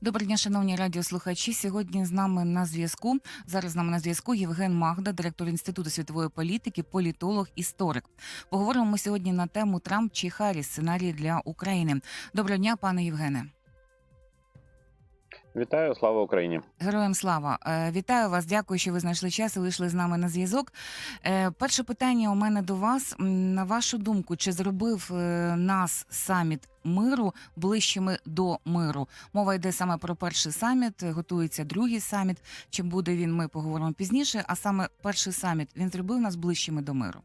Доброго дня, шановні радіослухачі. Сьогодні з нами на зв'язку. Зараз з нами на зв'язку Євген Магда, директор Інституту світової політики, політолог, історик. Поговоримо ми сьогодні на тему Трамп чи Харіс сценарії для України. Доброго дня, пане Євгене. Вітаю, слава Україні. Героям слава! Е, Вітаю вас. Дякую, що ви знайшли час і вийшли з нами на зв'язок. Е, Перше питання у мене до вас. На вашу думку, чи зробив е, нас саміт миру ближчими до миру? Мова йде саме про перший саміт, готується другий саміт. Чи буде він? Ми поговоримо пізніше. А саме перший саміт він зробив нас ближчими до миру.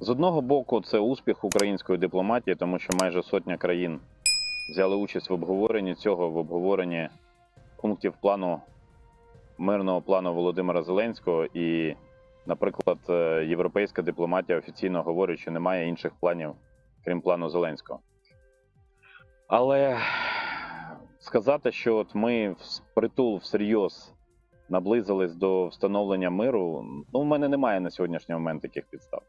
З одного боку, це успіх української дипломатії, тому що майже сотня країн взяли участь в обговоренні цього, в обговоренні пунктів плану мирного плану Володимира Зеленського. І, наприклад, е, європейська дипломатія офіційно говорить, що немає інших планів, крім плану Зеленського. Але сказати, що от ми впритул всерйоз наблизились до встановлення миру, ну, в мене немає на сьогоднішній момент таких підстав.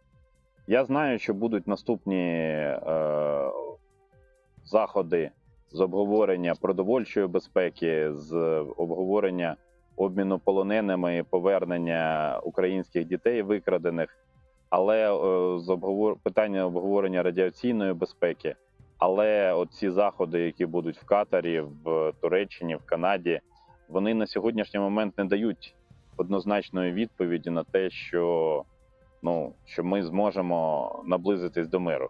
Я знаю, що будуть наступні е, заходи з обговорення продовольчої безпеки, з обговорення обміну полоненими повернення українських дітей викрадених, але е, з обговор... питання обговорення радіаційної безпеки. Але от ці заходи, які будуть в Катарі, в Туреччині, в Канаді, вони на сьогоднішній момент не дають однозначної відповіді на те, що ну, що ми зможемо наблизитись до миру.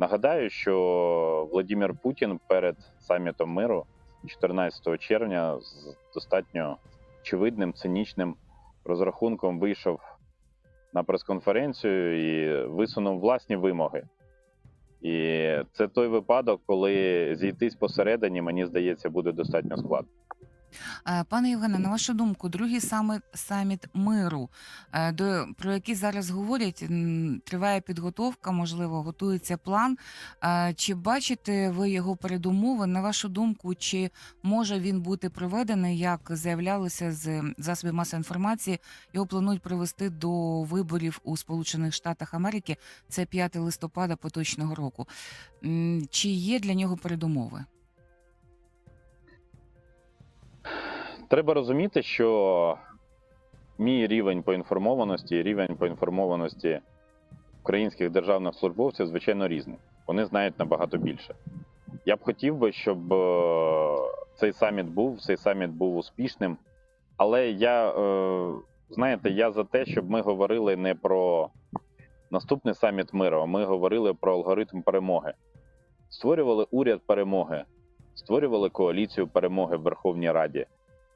Нагадаю, що Владимир Путін перед самітом миру 14 червня з достатньо очевидним цинічним розрахунком вийшов на прес-конференцію і висунув власні вимоги. І це той випадок, коли зійтись посередині, мені здається, буде достатньо складно. Е, Пане Євгене, на вашу думку, другий саміт, саміт миру, е, до, про який зараз говорять, триває підготовка, можливо, готується план. Е, Чи бачите ви його передумови? На вашу думку, чи може він бути проведений, як заявлялося з засобів масової інформації? Його планують провести до виборів у Сполучених Штатах Америки. Це 5 листопада поточного року. Чи є для нього передумови? Треба розуміти, що мій рівень поінформованості рівень поінформованості українських державних службовців звичайно різний. Вони знають набагато більше. Я б хотів би, щоб е, цей саміт був, цей саміт був успішним. Але я, е, знаєте, я за те, щоб ми говорили не про наступний саміт миру, а ми говорили про алгоритм перемоги. Створювали уряд перемоги, створювали коаліцію перемоги в Верховній Раді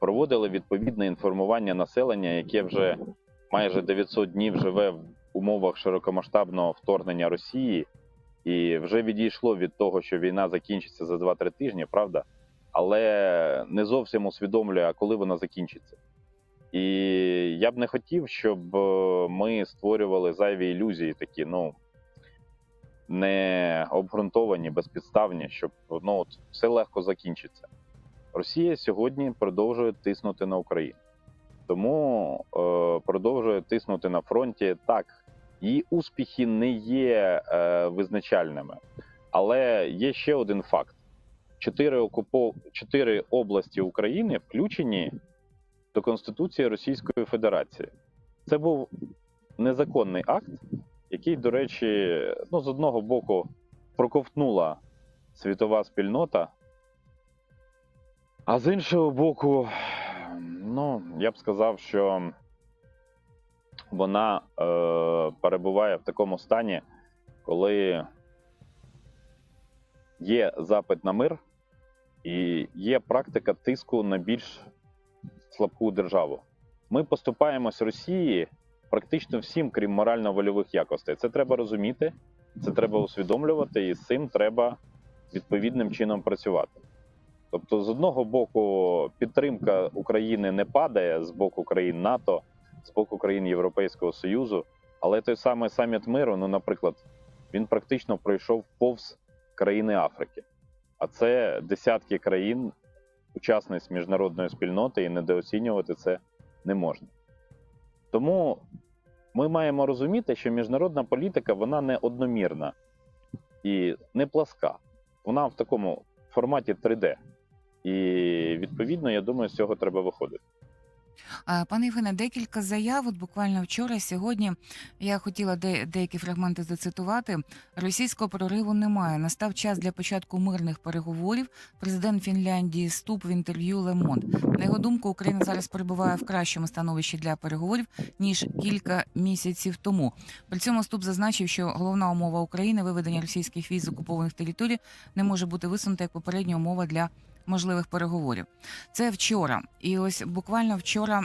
проводили відповідне інформування населення, яке вже майже 900 днів живе в умовах широкомасштабного вторгнення Росії, і вже відійшло від того, що війна закінчиться за 2-3 тижні, правда? Але не зовсім усвідомлює, коли вона закінчиться. І я б не хотів, щоб е, ми створювали зайві ілюзії, такі, ну не обґрунтовані, безпідставні, щоб ну, все легко закінчиться. Росія сьогодні продовжує тиснути на Україну, тому е, продовжує тиснути на фронті. Так, її успіхи не є е, визначальними, але є ще один факт: чотири окупо... чотири області України включені до Конституції Російської Федерації. Це був незаконний акт, який, до речі, ну з одного боку проковтнула світова спільнота. А з іншого боку, ну, я б сказав, що вона е, перебуває в такому стані, коли є запит на мир і є практика тиску на більш слабку державу. Ми поступаємось Росії практично всім, крім морально-вольових якостей. Це треба розуміти, це треба усвідомлювати, і з цим треба відповідним чином працювати. Тобто, з одного боку, підтримка України не падає з боку країн НАТО, з боку країн Європейського Союзу, але той самий саміт миру, ну, наприклад, він практично пройшов повз країни Африки. А це десятки країн, учасниць міжнародної спільноти, і недооцінювати це не можна. Тому ми маємо розуміти, що міжнародна політика вона не одномірна і не пласка. вона в такому форматі 3D. І відповідно, я думаю, з цього треба виходити. Пане Євгене, декілька заяв. От буквально вчора, сьогодні я хотіла де, деякі фрагменти зацитувати. Російського прориву немає. Настав час для початку мирних переговорів. Президент Фінляндії ступ в інтерв'ю Лемонт. На його думку, Україна зараз перебуває в кращому становищі для переговорів ніж кілька місяців тому. При цьому ступ зазначив, що головна умова України виведення російських військ з окупованих територій не може бути висунута як попередня умова для можливих переговорів. Це вчора. І ось буквально вчора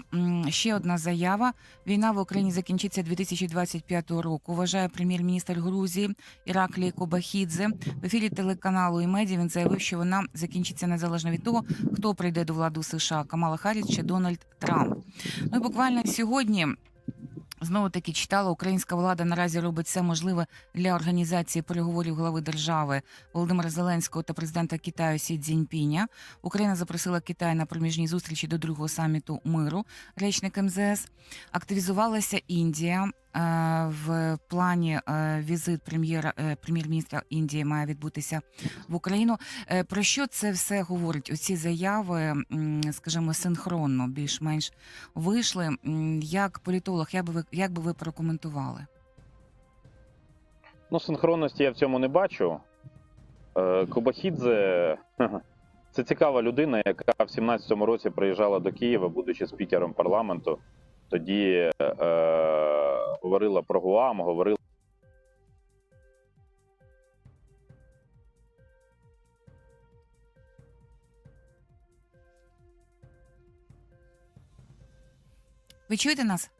ще одна заява. Війна в Україні закінчиться 2025 року. Вважає прем'єр-міністр Грузії Іраклій Кобахідзе. В ефірі телеканалу і медіа він заявив, що вона закінчиться незалежно від того, хто прийде до влади США Камала Харріс чи Дональд Трамп. Ну і буквально сьогодні. Знову таки читала, українська влада наразі робить все можливе для організації переговорів глави держави Володимира Зеленського та президента Китаю Сі Цзіньпіня. Україна запросила Китай на проміжні зустрічі до другого саміту миру. Речник МЗС активізувалася Індія. Е, В плані е, візит прем'єра е, прем'єр-міністра Індії має відбутися в Україну. Про що це все говорить? Оці заяви, скажімо, синхронно більш-менш вийшли. Як політолог, як би ви як би ви прокоментували? Ну, синхронності я в цьому не бачу. Кобахідзе це цікава людина, яка в 17-му році приїжджала до Києва, будучи спікером парламенту. Тоді е, говорила про Гуам, говорила. Ви чуєте нас?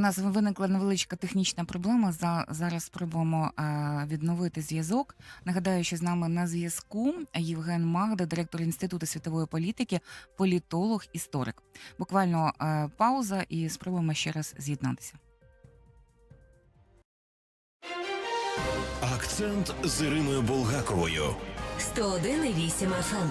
Нас виникла невеличка технічна проблема. За зараз спробуємо е, відновити зв'язок. Нагадаю, що з нами на зв'язку Євген Магда, директор інституту світової політики, політолог, історик. Буквально е, пауза, і спробуємо ще раз з'єднатися. Акцент з Іриною Булгаковою. 101,8 FM.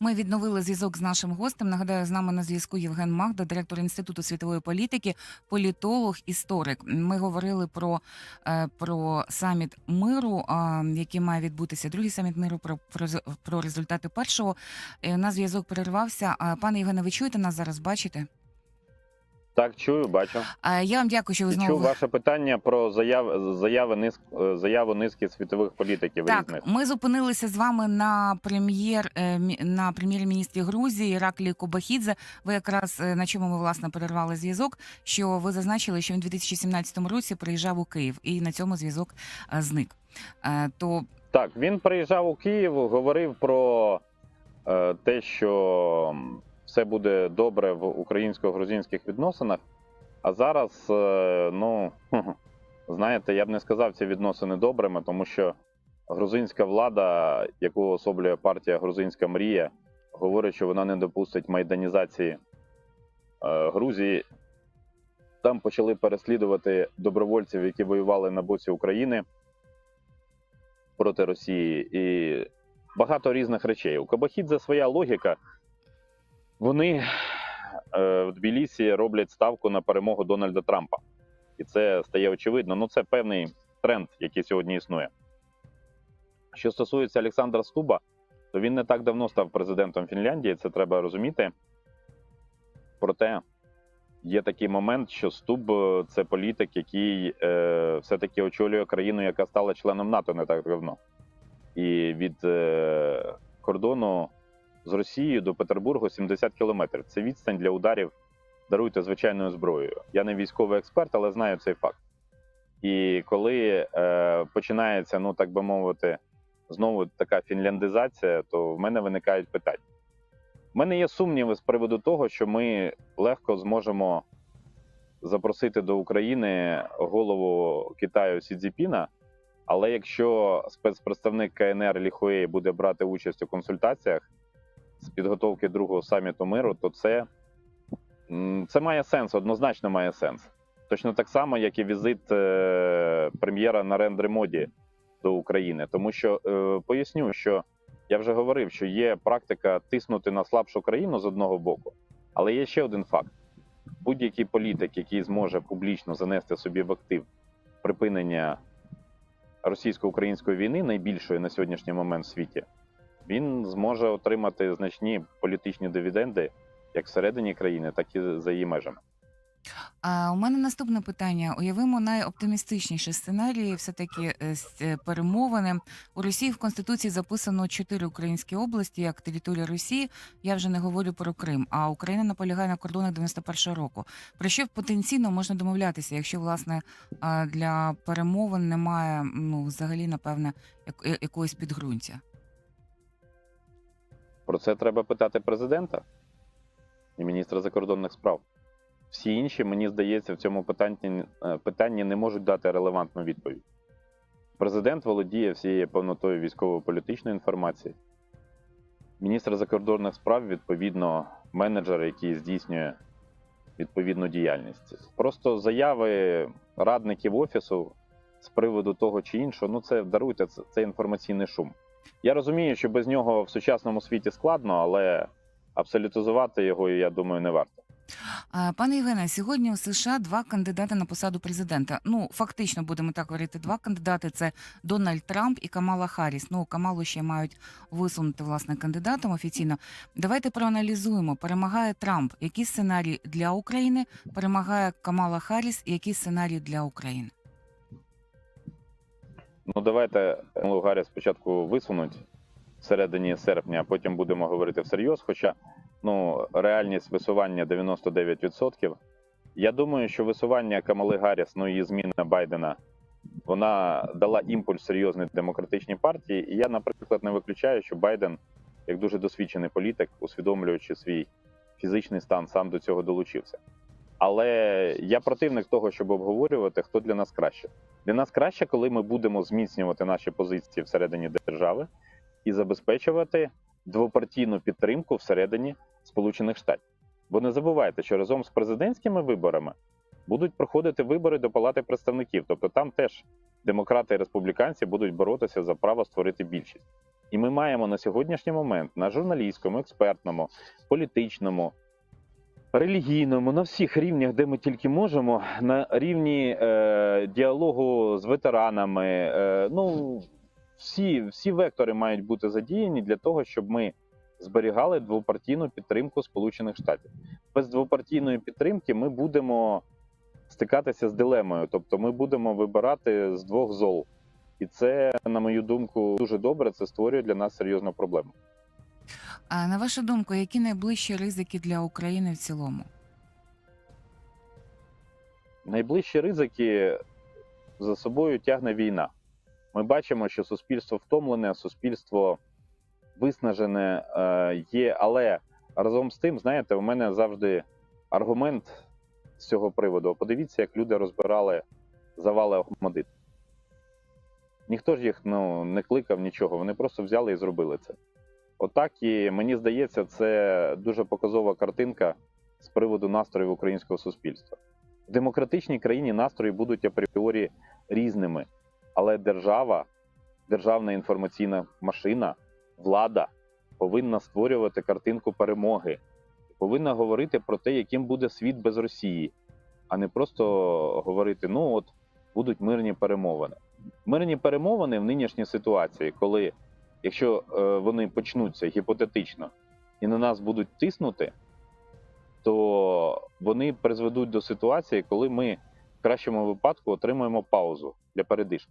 Ми відновили зв'язок з нашим гостем. Нагадаю, з нами на зв'язку Євген Магда, директор інституту світової політики, політолог, історик. Ми говорили про, е, про саміт миру, який має відбутися. Другий саміт миру про, про, про результати першого. Е, На зв'язок перервався. Пане Євгене, ви чуєте нас зараз? Бачите? Так, чую, бачу. А, Я вам дякую, що ви І чув ваше питання про заяв, заяви низк, е, заяву низки світових політиків різних. Ми зупинилися з вами на прем'єр е, на прем'єр-міністрі Грузії Іраклі Кобахідзе. Ви якраз е, на чому ми власне перервали зв'язок. Що ви зазначили, що він у 2017 році приїжджав у Київ, і на цьому зв'язок зник. То Так, він приїжджав у Київ, говорив про те, що все буде добре в українсько-грузинських відносинах. А зараз, е, ну знаєте, я б не сказав ці відносини добрими, тому що грузинська влада, яку особлює партія Грузинська мрія, говорить, що вона не допустить майданізації е, Грузії. Там почали переслідувати добровольців, які воювали на боці України проти Росії і багато різних речей. У Кабахідзе своя логіка. Вони е, в Тбілісі роблять ставку на перемогу Дональда Трампа. І це стає очевидно. Ну, це певний тренд, який сьогодні існує. Що стосується Олександра Стуба, то він не так давно став президентом Фінляндії, це треба розуміти. Проте є такий момент, що Стуб е, це політик, який е, все-таки очолює країну, яка стала членом НАТО не так давно. І від е, кордону з Росією до Петербургу 70 кілометрів. Це відстань для ударів, даруйте звичайною зброєю. Я не військовий експерт, але знаю цей факт. І коли е, починається, ну так би мовити, знову така фінляндизація, то в мене виникають питання. У мене є сумніви з приводу того, що ми легко зможемо запросити до України голову Китаю Сі Цзіпіна, але якщо спецпредставник КНР Ліхуей буде брати участь у консультаціях з підготовки другого саміту миру, то це, це має сенс, однозначно має сенс. Точно так само, як і візит е, прем'єра Нарендри Моді до України. Тому що е, поясню, що я вже говорив, що є практика тиснути на слабшу країну з одного боку, Але є ще один факт: будь-який політик, який зможе публічно занести собі в актив припинення російсько-української війни, найбільшої на сьогоднішній момент в світі, він зможе отримати значні політичні дивіденди як всередині країни, так і за її межами. А у мене наступне питання. Уявимо найоптимістичніші сценарії, все таки перемовини. У Росії в конституції записано чотири українські області як територія Росії. Я вже не говорю про Крим. А Україна наполягає на кордонах 91-го року. Про що потенційно можна домовлятися, якщо власне для перемовин немає ну взагалі напевне як- я- підґрунтя? Про це треба питати президента і міністра закордонних справ. Всі інші, мені здається, в цьому питанні, е, питанні не можуть дати релевантну відповідь. Президент володіє всією повнотою військово-політичної інформації. Міністр закордонних справ, відповідно, менеджер, який здійснює відповідну діяльність. Просто заяви радників офісу з приводу того чи іншого, ну це даруйте, це, це інформаційний шум. Я розумію, що без нього в сучасному світі складно, але абсолютизувати його, я думаю, не варто. Пане Євгене, сьогодні у США два кандидати на посаду президента. Ну фактично будемо так говорити. Два кандидати це Дональд Трамп і Камала Харріс. Ну Камалу ще мають висунути власне кандидатом офіційно. Давайте проаналізуємо. Перемагає Трамп. Який сценарій для України? Перемагає Камала Харріс. Який сценарій для України? Ну давайте Камалу Гаррі спочатку висунуть всередині серпня, а потім будемо говорити всерйоз. Хоча ну, реальність висування 99%. Я думаю, що висування Камали Гарріс, ну і зміна Байдена, вона дала імпульс серйозний демократичній партії. І я, наприклад, не виключаю, що Байден, як дуже досвідчений політик, усвідомлюючи свій фізичний стан, сам до цього долучився. Але я противник того, щоб обговорювати, хто для нас краще. Для нас краще, коли ми будемо зміцнювати наші позиції всередині держави і забезпечувати двопартійну підтримку всередині Сполучених Штатів. Бо не забувайте, що разом з президентськими виборами будуть проходити вибори до Палати представників. Тобто там теж демократи і республіканці будуть боротися за право створити більшість. І ми маємо на сьогоднішній момент на журналістському, експертному, політичному, релігійному, на всіх рівнях, де ми тільки можемо, на рівні е, діалогу з ветеранами. Е, ну, всі, всі вектори мають бути задіяні для того, щоб ми зберігали двопартійну підтримку Сполучених Штатів. Без двопартійної підтримки ми будемо стикатися з дилемою, тобто ми будемо вибирати з двох зол. І це, на мою думку, дуже добре. Це створює для нас серйозну проблему. А на вашу думку, які найближчі ризики для України в цілому? Найближчі ризики за собою тягне війна. Ми бачимо, що суспільство втомлене, суспільство виснажене е, є, але разом з тим, знаєте, у мене завжди аргумент з цього приводу. Подивіться, як люди розбирали завали Охмадит. Ніхто ж їх ну, не кликав нічого, вони просто взяли і зробили це. Отак і мені здається, це дуже показова картинка з приводу настроїв українського суспільства. В демократичній країні настрої будуть апріорі різними, але держава, державна інформаційна машина, влада повинна створювати картинку перемоги, повинна говорити про те, яким буде світ без Росії, а не просто говорити: ну от будуть мирні перемовини. Мирні перемовини в нинішній ситуації, коли якщо е, вони почнуться гіпотетично і на нас будуть тиснути, то вони призведуть до ситуації, коли ми в кращому випадку отримаємо паузу для передишки.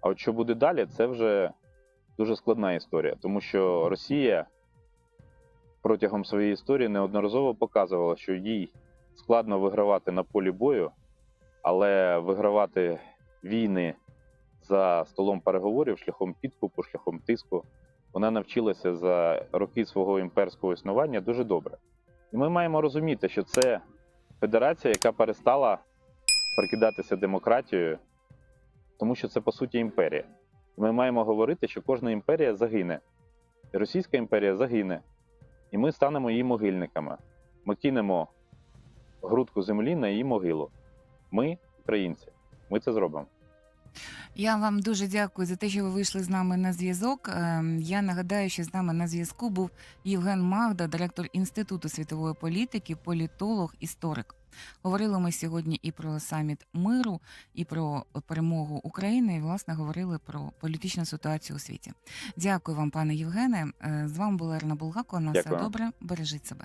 А от що буде далі, це вже дуже складна історія, тому що Росія протягом своєї історії неодноразово показувала, що їй складно вигравати на полі бою, але вигравати війни за столом переговорів шляхом підкупу, шляхом тиску. Вона навчилася за роки свого імперського існування дуже добре. І ми маємо розуміти, що це федерація, яка перестала прикидатися демократією, тому що це по суті імперія. Ми маємо говорити, що кожна імперія загине. І Російська імперія загине. І ми станемо її могильниками. Ми кинемо грудку землі на її могилу. Ми, українці, ми це зробимо. Я вам дуже дякую за те, що ви вийшли з нами на зв'язок. Ем, Я нагадаю, що з нами на зв'язку був Євген Магда, директор Інституту світової політики, політолог, історик. Говорили ми сьогодні і про саміт миру, і про перемогу України, і власне говорили про політичну ситуацію у світі. Дякую вам, пане Євгене. Е, З вами була Ірина Булгакова. На все добре. Бережіть себе.